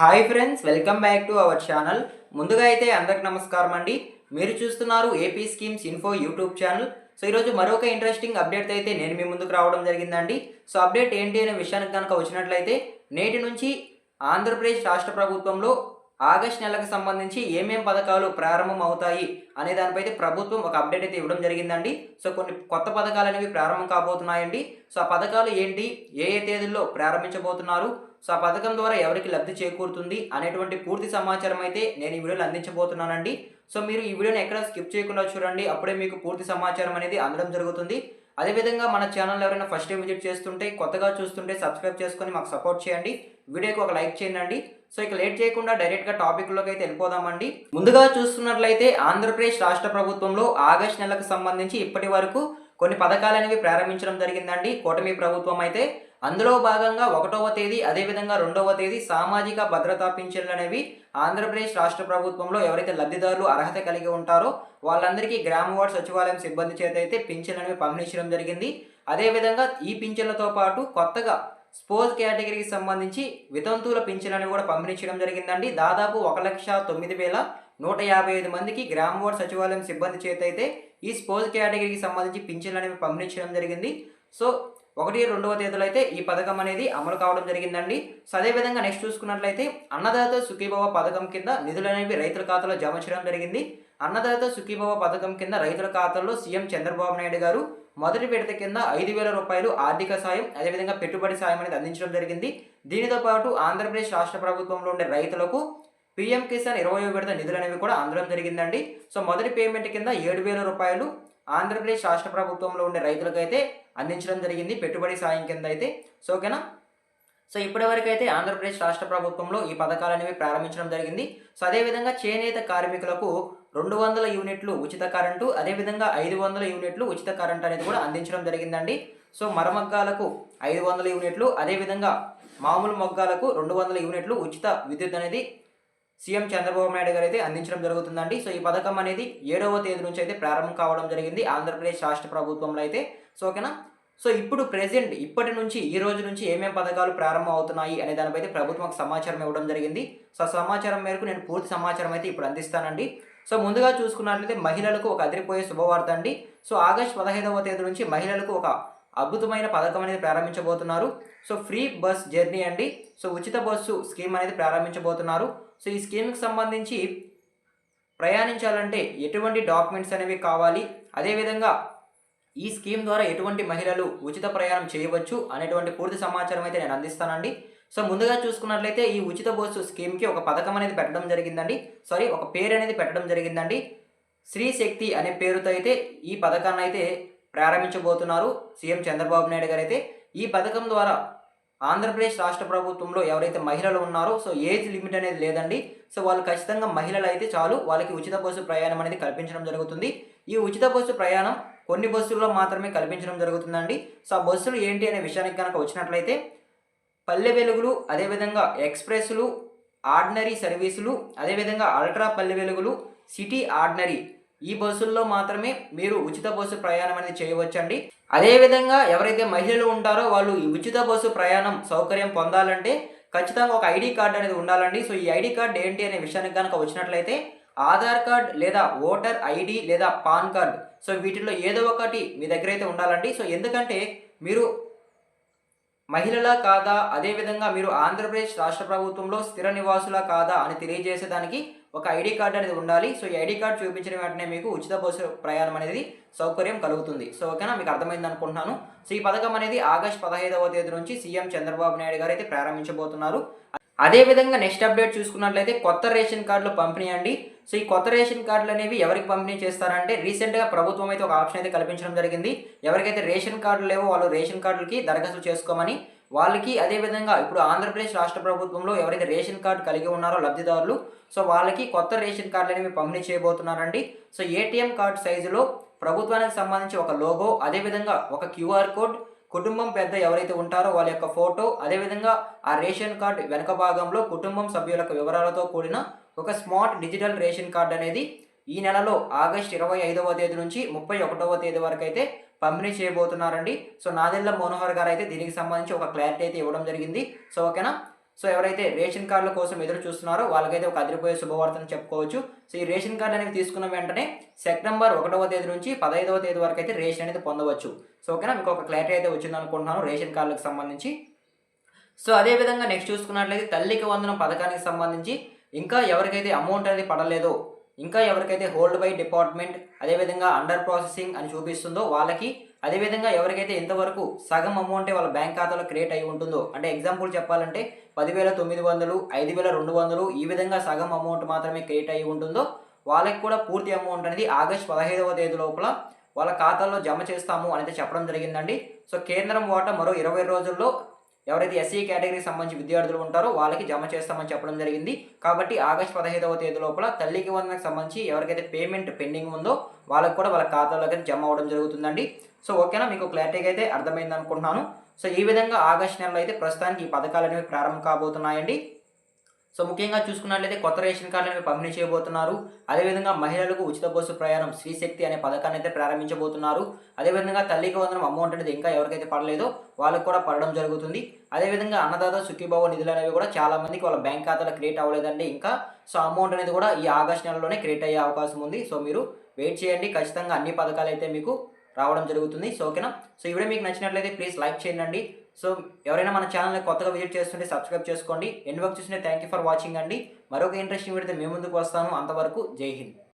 Hi friends welcome back to our channel. ముందుగా అయితే అందరికి నమస్కారం అండి. మీరు చూస్తున్నారు AP schemes info YouTube channel. So ఈరోజు మరొక ఇంట్రెస్టింగ్ అప్డేట్ అయితే నేను మీ ముందుకు రావడం జరిగిందండి. సో అప్డేట్ ఏంటి అనే విషయానికి కనుక వచ్చినట్లయితే నేటి నుంచి ఆంధ్రప్రదేశ్ రాష్ట్ర ప్రభుత్వంలో ఆగస్ట్ నెలకు సంబంధించి ఏమేం పథకాలు ప్రారంభం అవుతాయి అనే దానిపై అయితే ప్రభుత్వం ఒక అప్డేట్ అయితే ఇవ్వడం జరిగిందండి. సో కొన్ని కొత్త పథకాలు అనేవి ప్రారంభం కాబోతున్నాయండి. సో ఆ పథకాలు ఏంటి ఏ ఏ తేదీల్లో ప్రారంభించబోతున్నారు సో ఆ పథకం ద్వారా ఎవరికి లబ్ధి చేకూరుతుంది అనేటువంటి పూర్తి సమాచారం అయితే నేను ఈ వీడియోలో అందించబోతున్నానండి. సో మీరు ఈ వీడియోని ఎక్కడ స్కిప్ చేయకుండా చూడండి. అప్పుడే మీకు పూర్తి సమాచారం అనేది అందడం జరుగుతుంది. అదేవిధంగా మన ఛానల్ ఎవరైనా ఫస్ట్ టైం విజిట్ చేస్తుంటే కొత్తగా చూస్తుంటే సబ్స్క్రైబ్ చేసుకొని మాకు సపోర్ట్ చేయండి. వీడియోకి ఒక లైక్ చేయండి సో ఇక లేట్ చేయకుండా డైరెక్ట్గా టాపిక్లోకి అయితే వెళ్ళిపోదామండి. ముందుగా చూస్తున్నట్లయితే ఆంధ్రప్రదేశ్ రాష్ట్ర ప్రభుత్వంలో ఆగస్ట్ నెలకు సంబంధించి ఇప్పటి వరకు కొన్ని పథకాలు అనేవి ప్రారంభించడం జరిగిందండి. కూటమి ప్రభుత్వం అయితే అందులో భాగంగా ఒకటవ తేదీ అదేవిధంగా రెండవ తేదీ సామాజిక భద్రతా పింఛన్లు అనేవి ఆంధ్రప్రదేశ్ రాష్ట్ర ప్రభుత్వంలో ఎవరైతే లబ్ధిదారులు అర్హత కలిగి ఉంటారో వాళ్ళందరికీ గ్రామ వార్డ్ సచివాలయం సిబ్బంది చేత అయితే పింఛన్లు అనేవి పంపిణీ జరిగింది. అదేవిధంగా ఈ పింఛన్లతో పాటు కొత్తగా స్పోర్ట్స్ కేటగిరీకి సంబంధించి వితంతువుల పింఛన్ అనేవి కూడా పంపిణీ చేయడం జరిగిందండి. దాదాపు ఒక లక్ష తొమ్మిది వేల నూట యాభై ఐదు మందికి గ్రామ వార్డ్ సచివాలయం సిబ్బంది చేత అయితే ఈ స్పోర్ట్స్ కేటగిరీకి సంబంధించి పింఛన్లు అనేవి పంపిణీ చేయడం జరిగింది. సో ఒకటి రెండవ తేదీలో అయితే ఈ పథకం అనేది అమలు కావడం జరిగిందండి. సో అదేవిధంగా నెక్స్ట్ చూసుకున్నట్లయితే అన్నదాత సుఖీభవ పథకం కింద నిధులు అనేవి రైతుల ఖాతాలో జమ చేయడం జరిగింది. అన్నదాత సుఖీభవ పథకం కింద రైతుల ఖాతాల్లో సీఎం చంద్రబాబు నాయుడు గారు మొదటి విడత కింద ఐదు వేల రూపాయలు ఆర్థిక సాయం అదేవిధంగా పెట్టుబడి సాయం అనేది అందించడం జరిగింది. దీనితో పాటు ఆంధ్రప్రదేశ్ రాష్ట్ర ప్రభుత్వంలో ఉండే రైతులకు పీఎం కిసాన్ ఇరవై విడత నిధులు అనేవి కూడా అందడం జరిగిందండి. సో మొదటి పేమెంట్ కింద ఏడు వేల రూపాయలు ఆంధ్రప్రదేశ్ రాష్ట్ర ప్రభుత్వంలో ఉండే రైతులకైతే అందించడం జరిగింది. పెట్టుబడి సాయం కింద అయితే సో ఓకేనా? సో ఇప్పటివరకు అయితే ఆంధ్రప్రదేశ్ రాష్ట్ర ప్రభుత్వంలో ఈ పథకాలు అనేవి ప్రారంభించడం జరిగింది. సో అదేవిధంగా చేనేత కార్మికులకు రెండు వందల యూనిట్లు ఉచిత కరెంటు అదేవిధంగా ఐదు వందల యూనిట్లు ఉచిత కరెంట్ అనేది కూడా అందించడం జరిగిందండి. సో మరమగ్గాలకు ఐదు వందల యూనిట్లు అదేవిధంగా మామూలు మొగ్గాలకు రెండు వందల యూనిట్లు ఉచిత విద్యుత్ అనేది సీఎం చంద్రబాబు నాయుడు గారు అయితే అందించడం జరుగుతుందండి. సో ఈ పథకం అనేది ఏడవ తేదీ నుంచి అయితే ప్రారంభం కావడం జరిగింది. ఆంధ్రప్రదేశ్ రాష్ట్ర ప్రభుత్వంలో అయితే. సో ఓకేనా? సో ఇప్పుడు ప్రెసెంట్ ఇప్పటి నుంచి ఈ రోజు నుంచి ఏమేమి పథకాలు ప్రారంభం అవుతున్నాయి అనే దానిపై అయితే ప్రభుత్వం ఒక సమాచారం ఇవ్వడం జరిగింది. సో సమాచారం మేరకు నేను పూర్తి సమాచారం అయితే ఇప్పుడు అందిస్తానండి. సో ముందుగా చూసుకున్నట్లయితే మహిళలకు ఒక అదిరిపోయే శుభవార్త అండి. సో ఆగస్ట్ పదహైదవ తేదీ నుంచి మహిళలకు ఒక అద్భుతమైన పథకం అనేది ప్రారంభించబోతున్నారు. సో ఫ్రీ బస్ జర్నీ అండి. సో ఉచిత బస్సు స్కీమ్ అనేది ప్రారంభించబోతున్నారు. సో ఈ స్కీమ్కి సంబంధించి ప్రయాణించాలంటే ఎటువంటి డాక్యుమెంట్స్ అనేవి కావాలి? అదేవిధంగా ఈ స్కీమ్ ద్వారా ఎటువంటి మహిళలు ఉచిత ప్రయాణం చేయవచ్చు అనేటువంటి పూర్తి సమాచారం అయితే నేను అందిస్తానండి. సో ముందుగా చూసుకున్నట్లయితే ఈ ఉచిత బస్సు స్కీమ్కి ఒక పథకం అనేది పెట్టడం జరిగిందండి. సారీ ఒక పేరు అనేది పెట్టడం జరిగిందండి. స్త్రీ శక్తి అనే పేరుతో అయితే ఈ పథకాన్ని అయితే ప్రారంభించబోతున్నారు. సీఎం చంద్రబాబు నాయుడు గారు అయితే ఈ పథకం ద్వారా ఆంధ్రప్రదేశ్ రాష్ట్ర ప్రభుత్వంలో ఎవరైతే మహిళలు ఉన్నారో సో ఏజ్ లిమిట్ అనేది లేదండి. సో వాళ్ళు ఖచ్చితంగా మహిళలు అయితే చాలు. వాళ్ళకి ఉచిత బస్సు ప్రయాణం అనేది కల్పించడం జరుగుతుంది. ఈ ఉచిత బస్సు ప్రయాణం కొన్ని బస్సుల్లో మాత్రమే కల్పించడం జరుగుతుందండి. సో ఆ బస్సులు ఏంటి అనే విషయానికి కనుక వచ్చినట్లయితే పల్లె వెలుగులు అదేవిధంగా ఎక్స్ప్రెస్లు ఆర్డినరీ సర్వీసులు అదేవిధంగా అల్ట్రా పల్లె వెలుగులు సిటీ ఆర్డినరీ ఈ బస్సుల్లో మాత్రమే మీరు ఉచిత బస్సు ప్రయాణం అనేది చేయవచ్చండి. అదేవిధంగా ఎవరైతే మహిళలు ఉంటారో వాళ్ళు ఈ ఉచిత బస్సు ప్రయాణం సౌకర్యం పొందాలంటే ఖచ్చితంగా ఒక ఐడి కార్డు అనేది ఉండాలండి. సో ఈ ఐడి కార్డ్ ఏంటి అనే విషయానికి కనుక వచ్చినట్లయితే ఆధార్ కార్డ్ లేదా ఓటర్ ఐడి లేదా పాన్ కార్డ్. సో వీటిలో ఏదో ఒకటి మీ దగ్గర అయితే ఉండాలండి. సో ఎందుకంటే మీరు మహిళలా కాదా? అదేవిధంగా మీరు ఆంధ్రప్రదేశ్ రాష్ట్ర ప్రభుత్వంలో స్థిర నివాసులా కాదా? అని తెలియజేసేదానికి ఒక ఐడి కార్డు అనేది ఉండాలి. సో ఈ ఐడి కార్డు చూపించిన వెంటనే మీకు ఉచిత బస్సు ప్రయాణం అనేది సౌకర్యం కలుగుతుంది. సో ఓకేనా? మీకు అర్థమైంది అనుకుంటున్నాను. సో ఈ పథకం అనేది ఆగస్ట్ పదహైదవ తేదీ నుంచి సీఎం చంద్రబాబు నాయుడు గారు అయితే ప్రారంభించబోతున్నారు. అదేవిధంగా నెక్స్ట్ అప్డేట్ చూసుకున్నట్లయితే కొత్త రేషన్ కార్డులు పంపిణీ అండి. సో ఈ కొత్త రేషన్ కార్డులు అనేవి ఎవరికి పంపిణీ చేస్తారంటే రీసెంట్గా ప్రభుత్వం అయితే ఒక ఆప్షన్ అయితే కల్పించడం జరిగింది. ఎవరికైతే రేషన్ కార్డులు లేవో వాళ్ళు రేషన్ కార్డులకి దరఖాస్తు చేసుకోమని వాళ్ళకి అదేవిధంగా ఇప్పుడు ఆంధ్రప్రదేశ్ రాష్ట్ర ప్రభుత్వంలో ఎవరైతే రేషన్ కార్డు కలిగి ఉన్నారో లబ్ధిదారులు సో వాళ్ళకి కొత్త రేషన్ కార్డులు అనేవి పంపిణీ చేయబోతున్నారండి. సో ఏటీఎం కార్డు సైజులో ప్రభుత్వానికి సంబంధించి ఒక లోగో అదేవిధంగా ఒక క్యూఆర్ కోడ్ కుటుంబం పెద్ద ఎవరైతే ఉంటారో వాళ్ళ యొక్క ఫోటో అదేవిధంగా ఆ రేషన్ కార్డు వెనక భాగంలో కుటుంబం సభ్యుల యొక్క వివరాలతో కూడిన ఒక స్మార్ట్ డిజిటల్ రేషన్ కార్డు అనేది ఈ నెలలో ఆగస్ట్ ఇరవై ఐదవ తేదీ నుంచి ముప్పై ఒకటవ తేదీ వరకు అయితే పంపిణీ చేయబోతున్నారండి. సో నాదెల్ల మనోహర్ గారు అయితే దీనికి సంబంధించి ఒక క్లారిటీ అయితే ఇవ్వడం జరిగింది. సో ఓకేనా? సో ఎవరైతే రేషన్ కార్డుల కోసం ఎదురు చూస్తున్నారో వాళ్ళకైతే ఒక అదిరిపోయే శుభవార్తను చెప్పుకోవచ్చు. సో ఈ రేషన్ కార్డు అనేది తీసుకున్న వెంటనే సెప్టెంబర్ ఒకటవ తేదీ నుంచి పదహైదవ తేదీ వరకు అయితే రేషన్ అనేది పొందవచ్చు. సో ఓకేనా? మీకు ఒక క్లారిటీ అయితే వచ్చింది అనుకుంటున్నాను రేషన్ కార్డులకు సంబంధించి. సో అదేవిధంగా నెక్స్ట్ చూసుకున్నట్లయితే తల్లికి వందనం పథకానికి సంబంధించి ఇంకా ఎవరికైతే అమౌంట్ అనేది పడలేదో ఇంకా ఎవరికైతే హోల్డ్ బై డిపార్ట్మెంట్ అదేవిధంగా అండర్ ప్రాసెసింగ్ అని చూపిస్తుందో వాళ్ళకి అదేవిధంగా ఎవరికైతే ఇంతవరకు సగం అమౌంటే వాళ్ళ బ్యాంక్ ఖాతాలో క్రియేట్ అయి ఉంటుందో అంటే ఎగ్జాంపుల్ చెప్పాలంటే పదివేల తొమ్మిది వందలు ఐదు వేల రెండు వందలు ఈ విధంగా సగం అమౌంట్ మాత్రమే క్రియేట్ అయి ఉంటుందో వాళ్ళకి కూడా పూర్తి అమౌంట్ అనేది ఆగస్ట్ పదహైదవ తేదీ లోపల వాళ్ళ ఖాతాల్లో జమ చేస్తాము అనేది చెప్పడం జరిగిందండి. సో కేంద్రం వాటా మరో ఇరవై రోజుల్లో ఎవరైతే ఎస్సీ కేటగిరీకి సంబంధించి విద్యార్థులు ఉంటారో వాళ్ళకి జమ చేస్తామని చెప్పడం జరిగింది. కాబట్టి ఆగస్ట్ పదహైదవ తేదీ లోపల తల్లికి వందనకు సంబంధించి ఎవరికైతే పేమెంట్ పెండింగ్ ఉందో వాళ్ళకి కూడా వాళ్ళ ఖాతాలోకి అయితే జమ అవ్వడం జరుగుతుందండి. సో ఓకేనా మీకు క్లారిటీగా అయితే అర్థమైంది అనుకుంటున్నాను. సో ఈ విధంగా ఆగస్ట్ నెలలో అయితే ప్రస్తుతానికి ఈ పథకాలు అనేవి ప్రారంభం కాబోతున్నాయండి. సో ముఖ్యంగా చూసుకున్నట్లయితే కొత్త రేషన్ కార్డులను పంపిణీ చేయబోతున్నారు. అదేవిధంగా మహిళలకు ఉచిత బస్సు ప్రయాణం శ్రీశక్తి అనే పథకాన్ని అయితే ప్రారంభించబోతున్నారు. అదేవిధంగా తల్లికి వందనం అమౌంట్ అనేది ఇంకా ఎవరికైతే పడలేదో వాళ్ళకు కూడా పడడం జరుగుతుంది. అదేవిధంగా అన్నదాత సుఖీభావ నిధులు అనేవి కూడా చాలా మందికి వాళ్ళ బ్యాంక్ ఖాతాలో క్రియేట్ అవ్వలేదండి ఇంకా. సో అమౌంట్ అనేది కూడా ఈ ఆగస్ట్ నెలలోనే క్రియేట్ అయ్యే అవకాశం ఉంది. సో మీరు వెయిట్ చేయండి. ఖచ్చితంగా అన్ని పథకాలు అయితే మీకు రావడం జరుగుతుంది. సో ఓకేనా? సో ఇవిడే మీకు నచ్చినట్లయితే ప్లీజ్ లైక్ చేయండి. సో ఎవరైనా మన ఛానల్ని కొత్తగా విజిట్ చేస్తుంటే సబ్స్క్రైబ్ చేసుకోండి. ఎండ్ వరకు చూసిన థ్యాంక్ యూ ఫర్ వాచింగ్ అండి. మరొక ఇంట్రెస్టింగ్ పెడితే మేము ముందుకు వస్తాను. అంతవరకు జై హింద్.